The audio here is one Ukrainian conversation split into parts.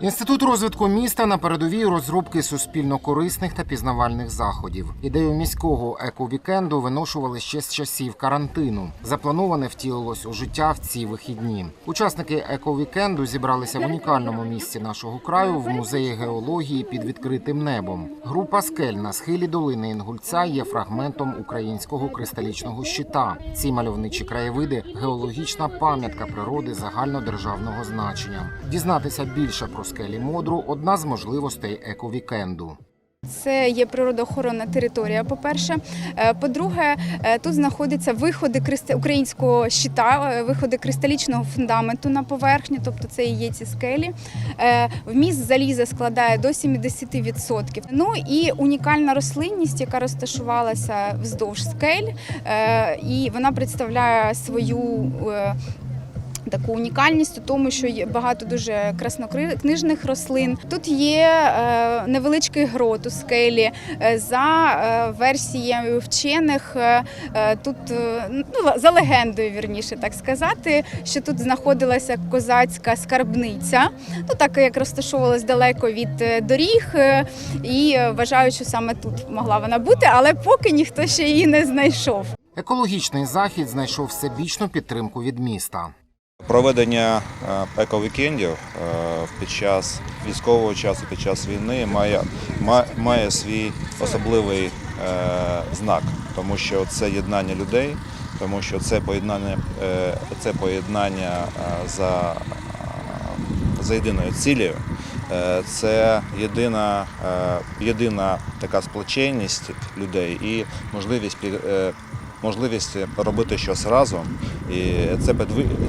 Інститут розвитку міста на передовій розробки суспільно-корисних та пізнавальних заходів. Ідею міського ековікенду виношували ще з часів карантину. Заплановане втілилось у життя в ці вихідні. Учасники ековікенду зібралися в унікальному місці нашого краю в музеї геології під відкритим небом. Група скель на схилі долини Інгульця є фрагментом українського кристалічного щита. Ці мальовничі краєвиди геологічна пам'ятка природи загальнодержавного значення. Дізнатися більше про скелі Модру одна з можливостей ековікенду. Це є природоохоронна територія. По-перше, Е, по-друге, е, тут знаходяться виходи українського щита, е, виходи кристалічного фундаменту на поверхню, тобто це і є ці скелі. Вміст заліза складає до 70%. Ну і унікальна рослинність, яка розташувалася вздовж скель, і вона представляє свою. Таку унікальність у тому, що є багато дуже краснокнижних рослин. Тут є е, невеличкий грот у скелі. Е, За е, версією вчених, тут ну, за легендою, вірніше так сказати, що тут знаходилася козацька скарбниця. Ну так як розташовувалась далеко від доріг, і вважають, що саме тут могла вона бути, але поки ніхто ще її не знайшов. Екологічний захід знайшов всебічну підтримку від міста. Проведення ековікендів е, під час військового часу, під час війни має, ма- має свій особливий е, знак, тому що це єднання людей, тому що це поєднання, е, це поєднання за, за єдиною цілею. Це єдина, єдина така сплоченість людей і можливість можливість робити щось разом, і це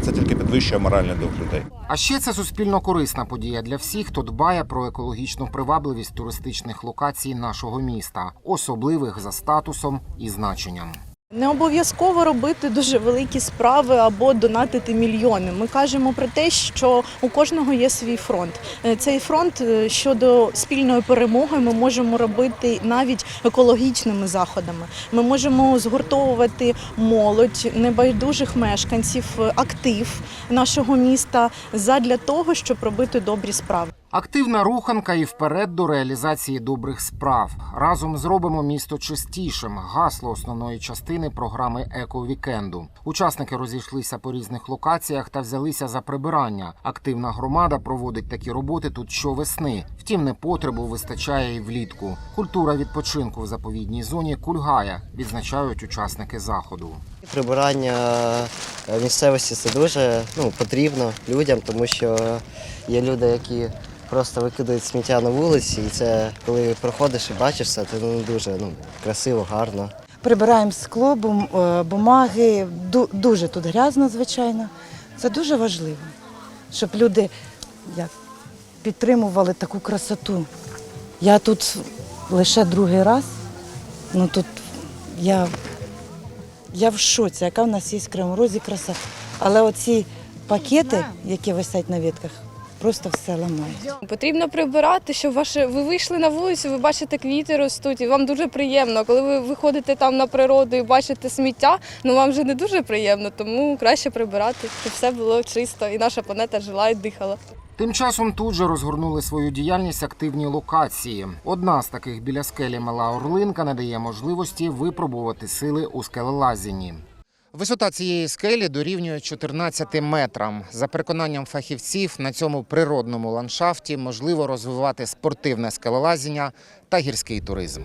це тільки підвищує моральний дух людей. А ще це суспільно корисна подія для всіх, хто дбає про екологічну привабливість туристичних локацій нашого міста, особливих за статусом і значенням. Не обов'язково робити дуже великі справи або донатити мільйони. Ми кажемо про те, що у кожного є свій фронт. Е, Цей фронт е, щодо спільної перемоги ми можемо робити навіть екологічними заходами. Ми можемо згуртовувати молодь, небайдужих мешканців, е, актив нашого міста задля того, щоб робити добрі справи. Активна руханка і вперед до реалізації добрих справ. Разом зробимо місто чистішим. Гасло основної частини програми Ековікенду. Учасники розійшлися по різних локаціях та взялися за прибирання. Активна громада проводить такі роботи тут щовесни. Втім, непотребу вистачає і влітку. Культура відпочинку в заповідній зоні кульгає, відзначають учасники заходу. Прибирання е, місцевості це дуже ну, потрібно людям, тому що є люди, які просто викидають сміття на вулиці, і це коли проходиш і бачиш це, це ну, дуже ну, красиво, гарно. Прибираємо скло, е, бумаги. Дуже тут грязно, звичайно. Це дуже важливо, щоб люди як, підтримували таку красоту. Я тут лише другий раз. Ну тут я, я в шоці, яка в нас є в Кривому Розі краса. Але оці пакети, які висять на вітках, просто все ламають. Потрібно прибирати, щоб ваше ви вийшли на вулицю, ви бачите квіти ростуть, і вам дуже приємно. Коли ви виходите там на природу і бачите сміття, ну вам вже не дуже приємно, тому краще прибирати, щоб все було чисто і наша планета жила і дихала. Тим часом тут же розгорнули свою діяльність активні локації. Одна з таких біля скелі Мала Орлинка не дає можливості випробувати сили у скелелазінні. Висота цієї скелі дорівнює 14 метрам. За переконанням фахівців, на цьому природному ландшафті можливо розвивати спортивне скелелазіння та гірський туризм.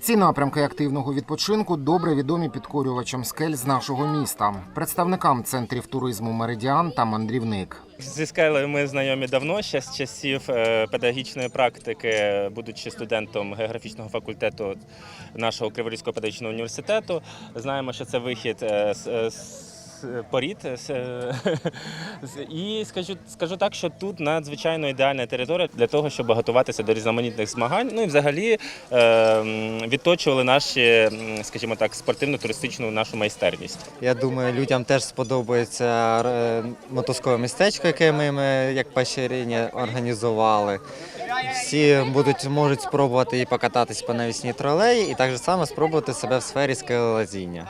Ці напрямки активного відпочинку добре відомі підкорювачам скель з нашого міста, представникам центрів туризму Меридіан та Мандрівник. Зі скелею ми знайомі давно, ще з часів е, педагогічної практики, будучи студентом географічного факультету нашого Криворізького педагогічного університету. Знаємо, що це вихід е, з, е, порід. е, з- І скажу, скажу так, що тут надзвичайно ідеальна територія для того, щоб готуватися до різноманітних змагань. Ну і взагалі е, відточували наші, скажімо так, спортивно-туристичну нашу майстерність. Я думаю, людям теж сподобається е, мотузкове містечко, яке ми, як поширення організували. Всі будуть можуть спробувати і покататись по навісній тролеї, і так само спробувати себе в сфері скелелазіння.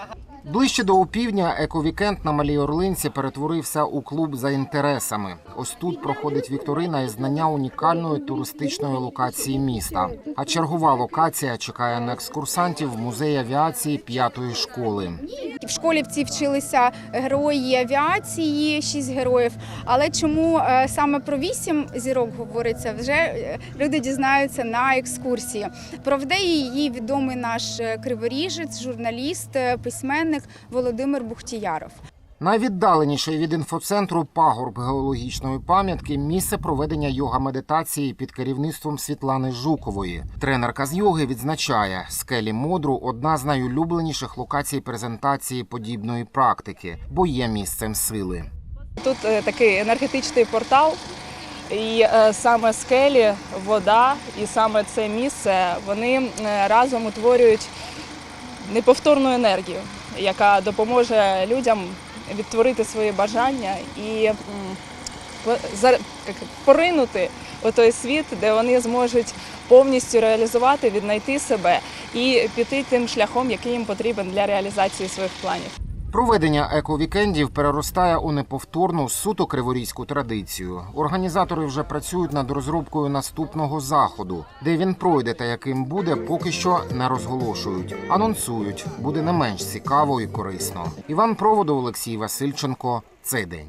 Ближче до опівдня ековікенд на Малій Орлинці перетворився у клуб за інтересами. Ось тут проходить вікторина із знання унікальної туристичної локації міста. А чергова локація чекає на екскурсантів в музеї авіації п'ятої школи. В школі в вчилися герої авіації, шість героїв. Але чому е, саме про вісім зірок говориться, вже е, люди дізнаються на екскурсії. Проведе її відомий наш е, криворіжець, журналіст, письменник Володимир Бухтіяров. Найвіддаленіший від інфоцентру пагорб геологічної пам'ятки місце проведення йога-медитації під керівництвом Світлани Жукової. Тренерка з йоги відзначає, скелі Модру одна з найулюбленіших локацій презентації подібної практики, бо є місцем сили. Тут е, такий енергетичний портал, і е, саме скелі, вода і саме це місце вони е, разом утворюють неповторну енергію, яка допоможе людям відтворити свої бажання і поринути у той світ, де вони зможуть повністю реалізувати, віднайти себе і піти тим шляхом, який їм потрібен для реалізації своїх планів. Проведення ековікендів переростає у неповторну суто криворізьку традицію. Організатори вже працюють над розробкою наступного заходу, де він пройде та яким буде, поки що не розголошують. Анонсують, буде не менш цікаво і корисно. Іван Проводов, Олексій Васильченко. Цей день.